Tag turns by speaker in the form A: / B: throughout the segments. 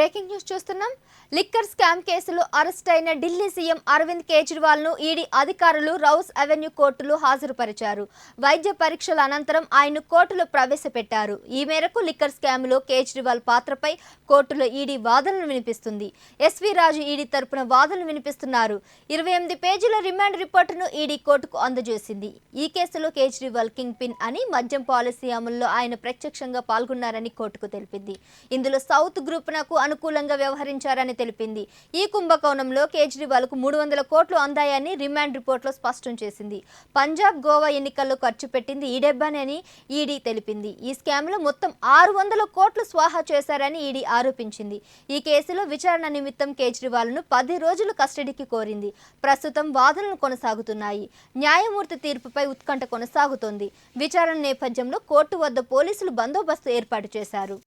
A: Breaking news చూస్తున్నాం. Liquor scam కేసులో arrest అయిన ఢిల్లీ సీఎం అరవింద్ కేజ్రీవాల్ను ఈడీ అధికారులు రౌస్ అవెన్యూ కోర్టులో హాజరుపరిచారు. వైద్య పరీక్షల అనంతరం ఆయన కోర్టులో ప్రవేశపెట్టారు. ఈ మేరకు లిక్కర్ స్కామ్లో కేజ్రీవాల్ పాత్రపై కోర్టులో ఈడీ వాదనలు వినిపిస్తుంది. ఎస్వి రాజు ఈడీ తరపున వాదనలు వినిపిస్తున్నారు. ఇరవై ఎనిమిది పేజీల రిమాండ్ రిపోర్టును ఈడీ కోర్టుకు అందజేసింది. ఈ కేసులో కేజ్రీవాల్ కింగ్ పిన్ అని మద్యం పాలసీ అమల్లో ఆయన ప్రత్యక్షంగా పాల్గొన్నారని కోర్టుకు తెలిపింది. ఇందులో సౌత్ గ్రూపునకు అనుకూలంగా వ్యవహరించారని తెలిపింది. ఈ కుంభకోణంలో కేజ్రీవాల్కు మూడు వందల కోట్లు అందాయని రిమాండ్ రిపోర్ట్లో స్పష్టం చేసింది. పంజాబ్ గోవా ఎన్నికల్లో ఖర్చు పెట్టింది ఈ డెబ్బనని ఈడీ తెలిపింది. ఈ స్కామ్లో మొత్తం ఆరు వందల కోట్లు స్వాహా చేశారని ఈడీ ఆరోపించింది. ఈ కేసులో విచారణ నిమిత్తం కేజ్రీవాల్ను పది రోజులు కస్టడీకి కోరింది. ప్రస్తుతం వాదనలు కొనసాగుతున్నాయి. న్యాయమూర్తి తీర్పుపై ఉత్కంఠ కొనసాగుతోంది. విచారణ నేపథ్యంలో కోర్టు వద్ద పోలీసులు బందోబస్తు ఏర్పాటు చేశారు.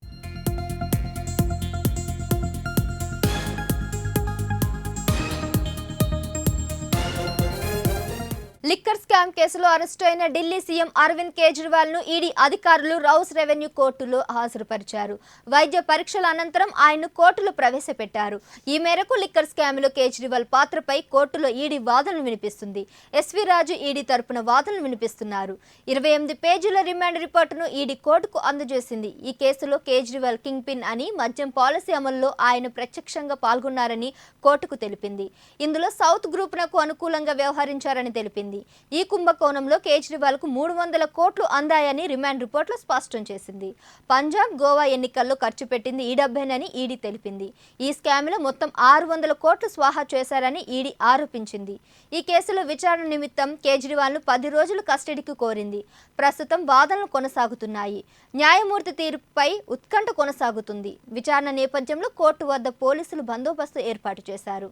A: లిక్కర్ స్కామ్ కేసులో అరెస్టు అయిన ఢిల్లీ సీఎం అరవింద్ కేజ్రీవాల్ను ఈడీ అధికారులు రౌస్ రెవెన్యూ కోర్టులో హాజరుపరిచారు. వైద్య పరీక్షల అనంతరం ఆయన్ను కోర్టులో ప్రవేశపెట్టారు. ఈ మేరకు లిక్కర్ స్కామ్లో కేజ్రీవాల్ పాత్రపై కోర్టులో ఈడీ వాదనలు వినిపిస్తుంది. ఎస్వి రాజు ఈడీ తరపున వాదనలు వినిపిస్తున్నారు. ఇరవై ఎనిమిది పేజీల రిమాండ్ రిపోర్టును ఈడీ కోర్టుకు అందజేసింది. ఈ కేసులో కేజ్రీవాల్ కింగ్ పిన్ అని మద్యం పాలసీ అమల్లో ఆయన ప్రత్యక్షంగా పాల్గొన్నారని కోర్టుకు తెలిపింది. ఇందులో సౌత్ గ్రూప్నకు అనుకూలంగా వ్యవహరించారని తెలిపింది. ఈ కుంభకోణంలో కేజ్రీవాల్కు మూడు వందల కోట్లు అందాయని రిమాండ్ రిపోర్ట్లో స్పష్టం చేసింది. పంజాబ్ గోవా ఎన్నికల్లో ఖర్చు పెట్టింది ఈ డబ్బేనని ఈడీ తెలిపింది. ఈ స్కామ్లో మొత్తం ఆరు వందల కోట్లు స్వాహా చేశారని ఈడీ ఆరోపించింది. ఈ కేసులో విచారణ నిమిత్తం కేజ్రీవాల్ను పది రోజులు కస్టడీకి కోరింది. ప్రస్తుతం వాదనలు కొనసాగుతున్నాయి. న్యాయమూర్తి తీర్పుపై ఉత్కంఠ కొనసాగుతుంది. విచారణ నేపథ్యంలో కోర్టు వద్ద పోలీసులు బందోబస్తు ఏర్పాటు చేశారు.